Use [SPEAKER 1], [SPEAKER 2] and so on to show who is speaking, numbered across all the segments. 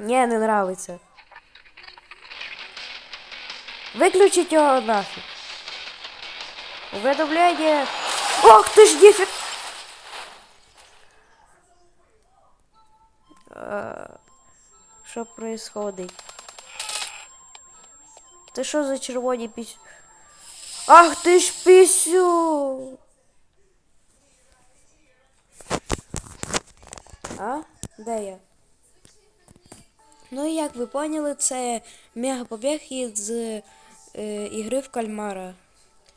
[SPEAKER 1] Ні, не нравиться. Виключіть його нафіг. Уведомлення. Ох ти ж ніфіг. Е, Що происходить? Ти що за червоні піс... Ах ти ж пісю! А? Де я? Ну і як ви поняли, це мегапобіг із е, ігри в кальмара.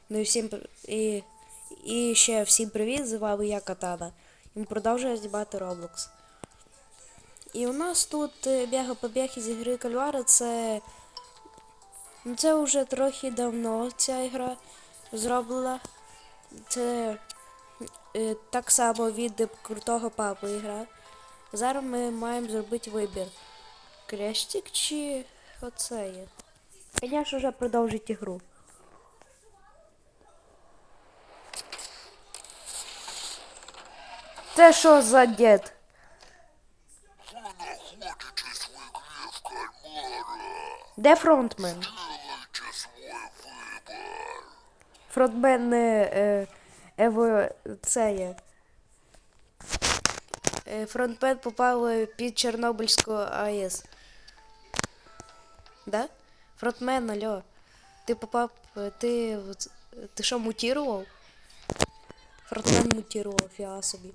[SPEAKER 1] Ну і всім і, і ще всім привіт, з вами я Катана. І ми продовжуємо знімати Roblox. І у нас тут е, мегапобіг із ігри кальмара це. Ну, це вже трохи давно ця гра зроблена. Це е, так само від крутого папи гра. Зараз ми маємо зробити вибір. Крестик чи оце є? Звісно, вже продовжить ігру. Це що за дід? Де фронтмен? Фронтмен не е, ево, це є. Е, фронтмен попав під Чорнобильську АЕС. Да? Фронтмен, алло. Ти попав. Ти. Ти що, мутірував? Фронтмен мутірував, я собі.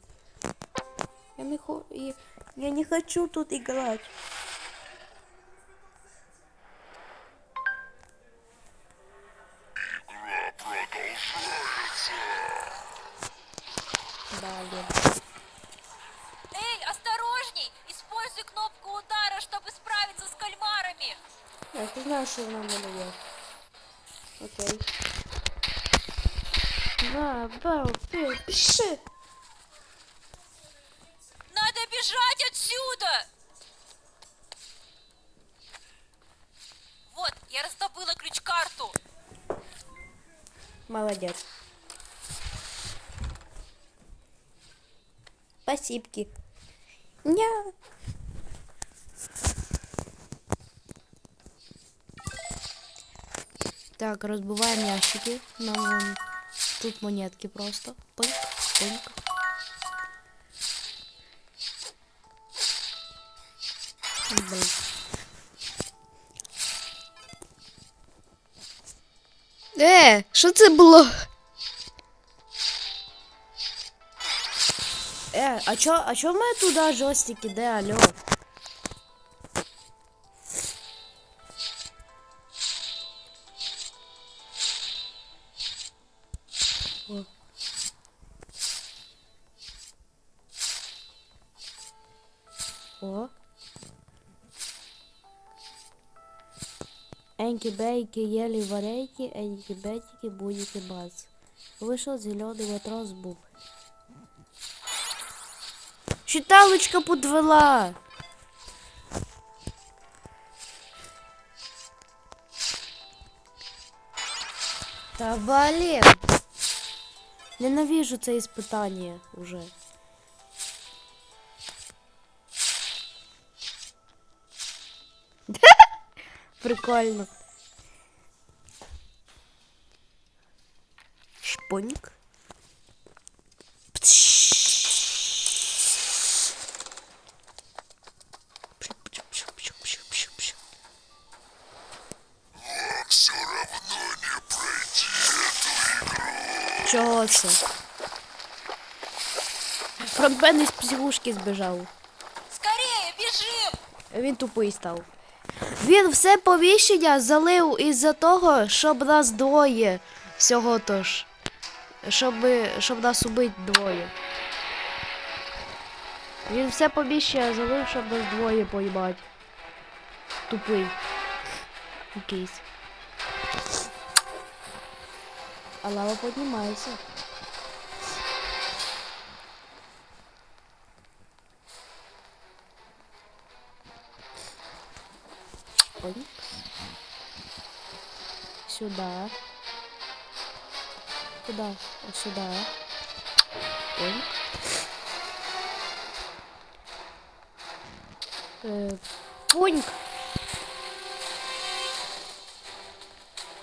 [SPEAKER 1] Я не хо. Я не хочу тут играть. Пи, пиши.
[SPEAKER 2] Надо бежать отсюда! Вот, я раздобыла ключ-карту.
[SPEAKER 1] Молодець. Спасибки. Ня. Так, розбиваємо ящики. Нам тут монетки просто. Пинк, пинк. Блин. Е, що це було? Е, а чо, а чо в мене туди жостик іде, алло? Эньки бейки ели варейки, эньки бетики, будики бац. Вышел зеленый матрос Буб. Читалочка подвела. Та блин. Ненавижу це испытание уже. Прикольно. Шпоньк.
[SPEAKER 3] Все равно не пройти эту игру.
[SPEAKER 1] Чого це? Фронтмен із психушки збіжав.
[SPEAKER 2] Скорее, бежим!
[SPEAKER 1] Він тупий став. Він все повіщення залив із-за того, щоб нас двоє всього тож. Щоб, щоб нас убити двоє. Він все повіщення залив, щоб нас двоє поїбати. Тупий. Якийсь. А лава піднімається. Ой. Сюда. Куда? Вот сюда. Ой. Э, Пуньк.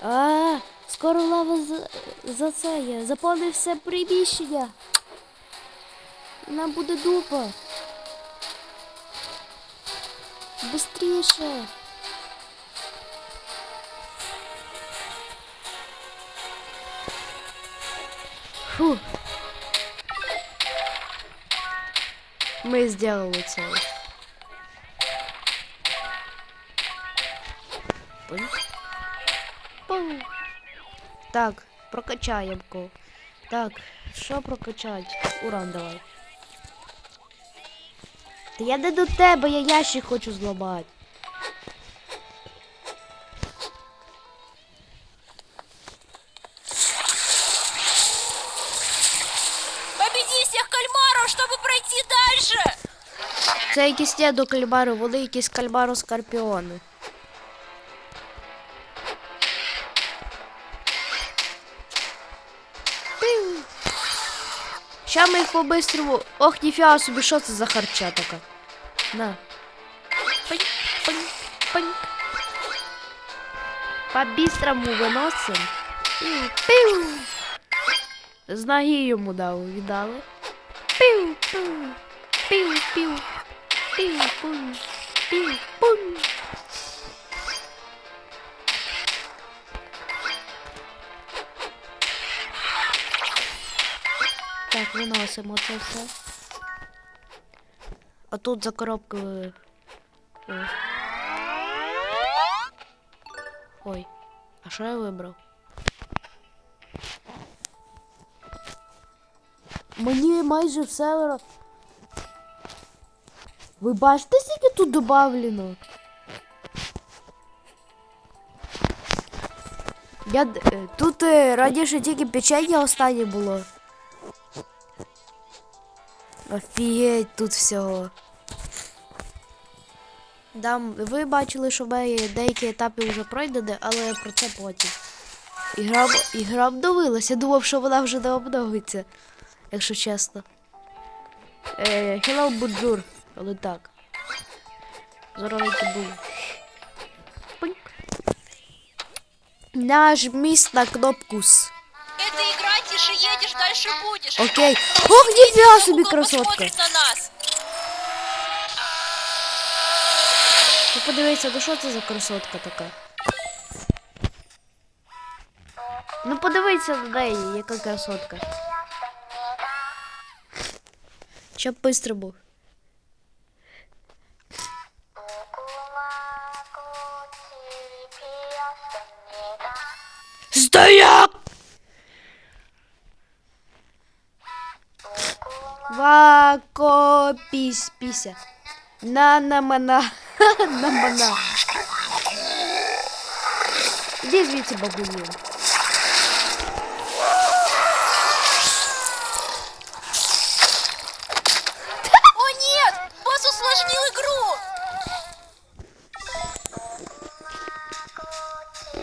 [SPEAKER 1] А, скоро лава за, за це є. Заповнив все приміщення. Нам буде дупа. Быстріше. Фу. Ми зробили це. Пунь. Пум. Так, прокачаємо ко. Так, що прокачать? Уран давай. Та я не до тебе, я ящик хочу зламати. Це якісь не до кальмару, вони якісь кальмаро скорпіони. Ща ми їх по-бистрому. Ох, ніфіга собі, що це за харча така? На. Пинь, пинь, пинь. По-бистрому виносим. Пиу, пиу. З ноги йому дав, віддали. Пиу, пиу. Пиу, пиу. Пиу, пиу. Так, виносимо це все. А тут за коробкою. О. Ой, а що я вибрав? Мені майже все. Ви бачите, скільки тут добавлено? Я е, тут е, раніше тільки печення останнє було. Офігеть тут всього. Дам, ви бачили, що мене деякі етапи вже пройдені, але про це потім. Ігра, ігра обновилася, я думав, що вона вже не обновиться, якщо чесно. Е, hello, Буджур. Але так. Здоровенький був. Пиньк. Нажмись на кнопку С.
[SPEAKER 2] Это игра, тише едешь, дальше будешь.
[SPEAKER 1] Окей. Ох, ніфіга собі
[SPEAKER 2] Google
[SPEAKER 1] красотка.
[SPEAKER 2] посмотрит на нас.
[SPEAKER 1] Ну подивіться, ну що це за красотка така? Ну подивіться на неї, яка красотка. Щоб быстро був. Стояк! Вако пісь піся. На на мана. на мана. Іди звідси бабуїн.
[SPEAKER 2] О нет! Босс усложнил игру!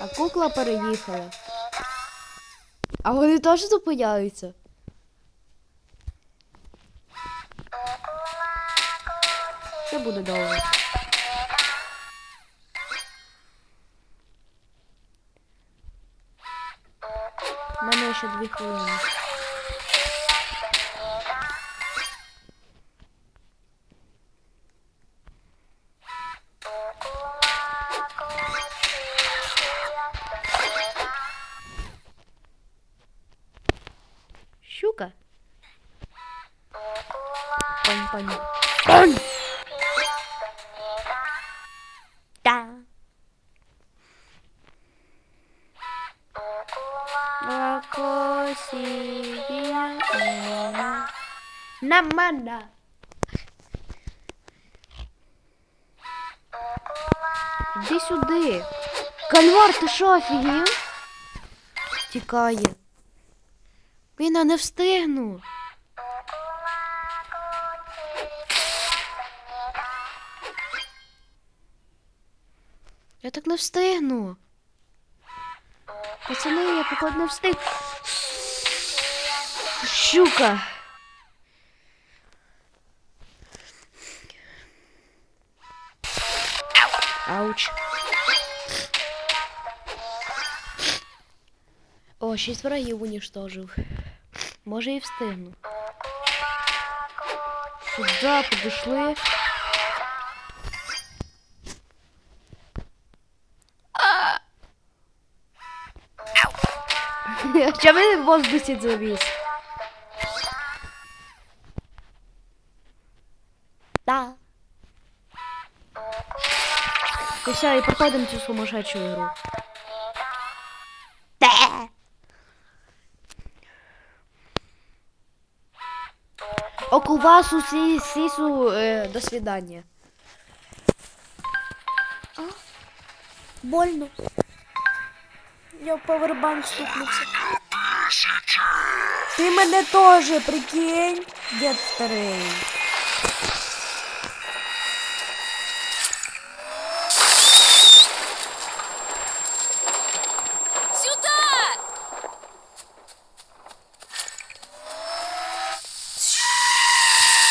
[SPEAKER 1] А кукла переїхала. А вони теж зупиняються. Це буде довго. У мене ще дві хвилини. Намана. Іди сюди. Кальвар, ти що, офігів? Тікає. Він не встигну. Я так не встигну. Пацани, я походу не встиг. Щука. Ауч. О, шість врагів уничтожив. Може і встигну. Сюди підійшли. Чому він в воздусі завіс? Да. І все, і проходимо цю сумасшедшу ігру. Те. Окувасу сі, сісу, е, до свидання. А? Больно. Я в павербанк стукнувся. Ти мене теж, прикинь, дід старий.
[SPEAKER 2] Сюда!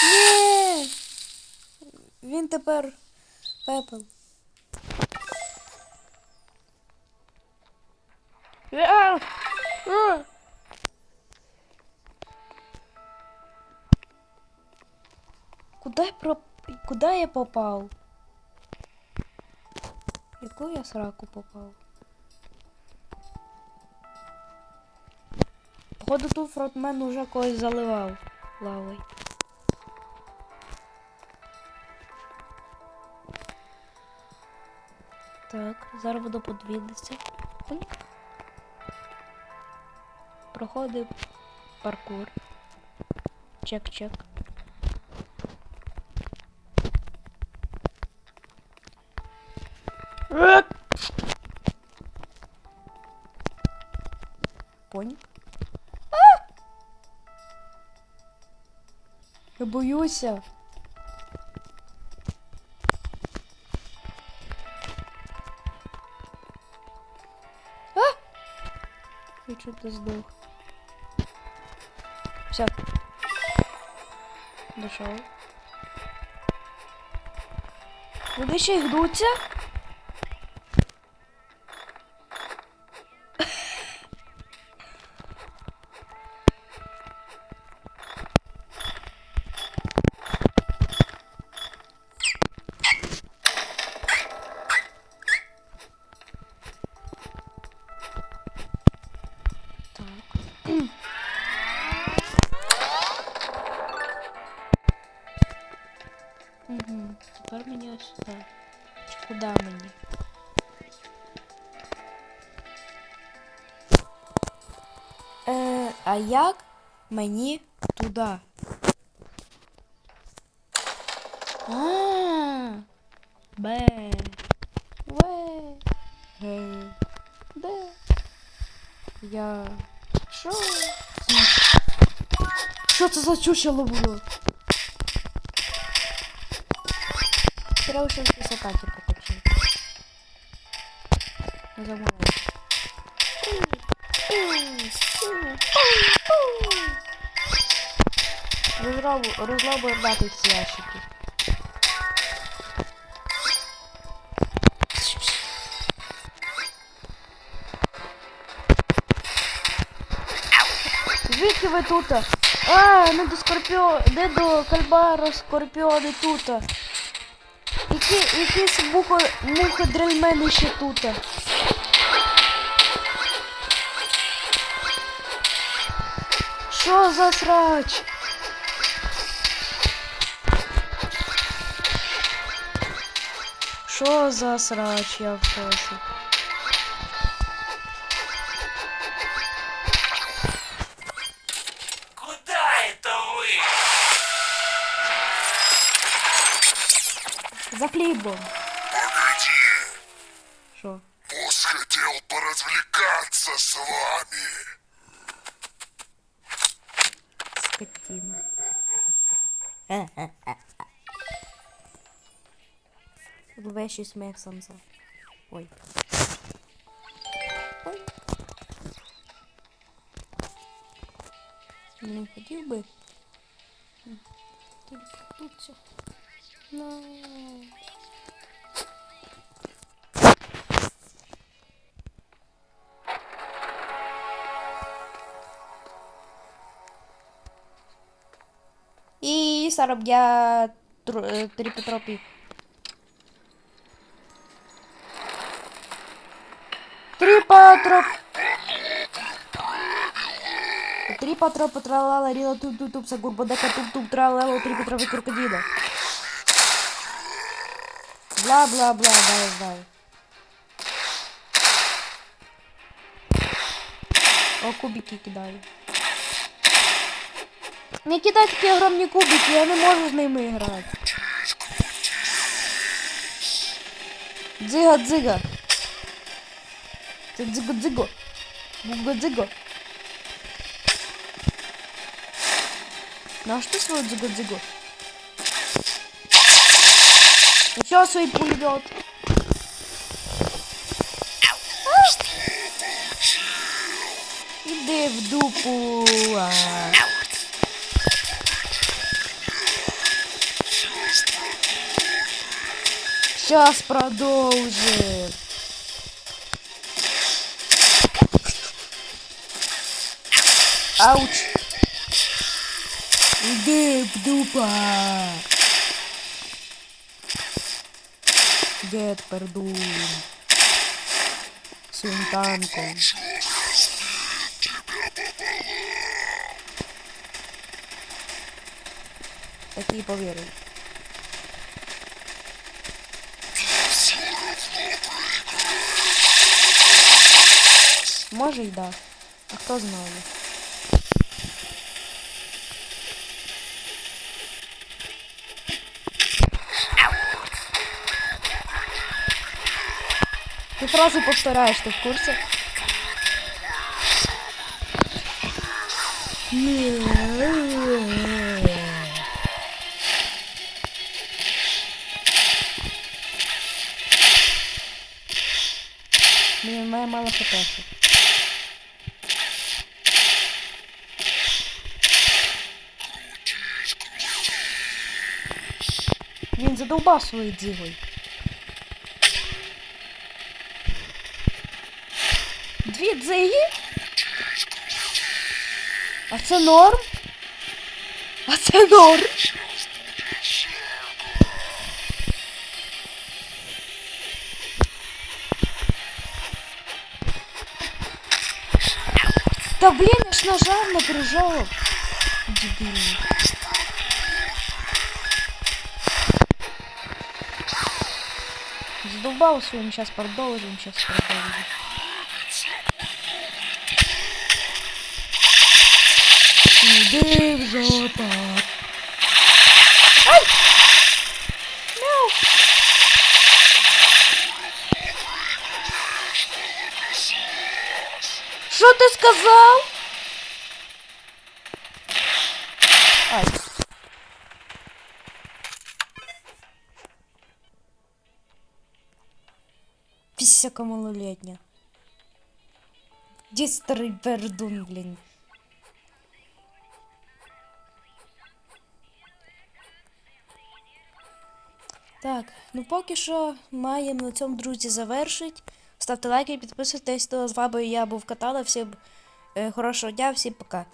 [SPEAKER 1] Ні. Він тепер пепел. Куда я про... Куда я попав? Яку я сраку попав? Походу тут фронтмен уже когось заливав лавою. Так, зараз буду подвідатися. Проходив паркур. Чек-чек. Понял? Я боюся. Что-то сдох. Все. Дошел. Вони ще й гнуться? Угу. Тепер мені ось сюди. Куди мені? Е, а як мені туди? А, Б. В. Г. Д. Я. Що? Що це за чучело було? Ще якісь атаки прокачати. Не замовляй. Розробу, розлобу дати ящики. Звідки ви тут? А, не до скорпіо, де до кальбара скорпіони тут. Які, якісь мухо, муходрельмени ще тут. Що за срач? Що за срач, я в шоці. За хлібом.
[SPEAKER 3] Погоди,
[SPEAKER 1] Що?
[SPEAKER 3] босс хотел поразвлекаться с вами.
[SPEAKER 1] Скотина. Зловещий сміх самца. Ой. Ой. Не хотів би. М, Тільки тут все. No. І заробля тріпотропі. Е, Тріпотроп. Тріпотроп потралала ріла туп-туп-туп, сагурбодека туп-туп, тралала тріпотропі крокодила. Бла, бла, бла, знаю, знаю. О, кубики кидаю. Не кидай такі огромні кубики, я не можу з ними грати. Дзига, дзига. Це дзиго, дзиго. Гуго, дзиго. А что свой дзиго, дзиго? Еще свой пулемет. Іди в дупу. Сейчас продолжим. Ауч. Иди в дупа. Дед пердун. Своим танком. Такие поверили. Може й да. А хто знає? Ти фразу повторяєш, ти в курсі? Блін, моя мало хп. Він задовбав своєю дзигою. Дві дзиги? А це норм? А це норм? Та блін, я ж нажав на прыжок. Дебільний. Задолбал своим, сейчас продолжим, сейчас продолжим. Жопу. Ай! Мяу! Что ты сказал? Ай. Писяка малолетняя. Где старый пердун, блин? Так, ну поки що маємо на цьому, друзі, завершить. Ставте лайки, підписуйтесь, то з вами я був Катала. Всім е, хорошого дня, всім пока.